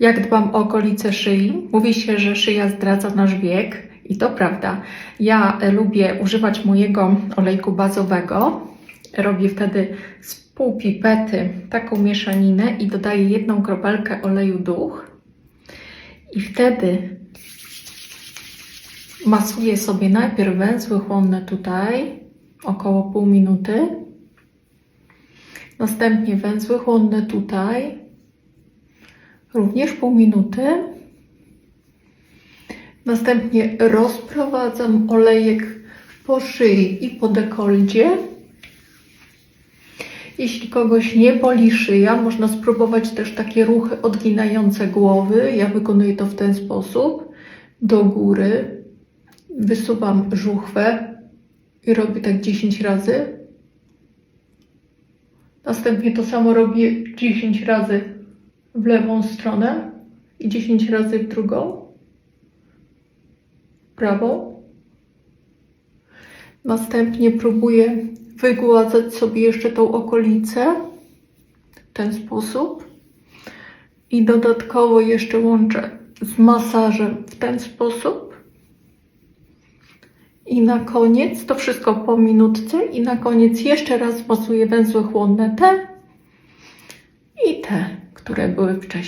Jak dbam o okolice szyi? Mówi się, że szyja zdradza nasz wiek i to prawda. Ja e, lubię używać mojego olejku bazowego. Robię wtedy z pół pipety taką mieszaninę i dodaję jedną kropelkę oleju duch. I wtedy masuję sobie najpierw węzły chłonne tutaj, około pół minuty. Następnie węzły chłonne tutaj, również pół minuty. Następnie rozprowadzam olejek po szyi i po dekolcie. Jeśli kogoś nie boli szyja, można spróbować też takie ruchy odginające głowy. Ja wykonuję to w ten sposób. Do góry wysuwam żuchwę i robię tak 10 razy. Następnie to samo robię 10 razy w lewą stronę i 10 razy w drugą. Prawą. Następnie próbuję wygładzać sobie jeszcze tą okolicę w ten sposób. I dodatkowo jeszcze łączę z masażem w ten sposób. I na koniec, to wszystko po minutce, i na koniec jeszcze raz masuję węzły chłonne te które były wcześniej.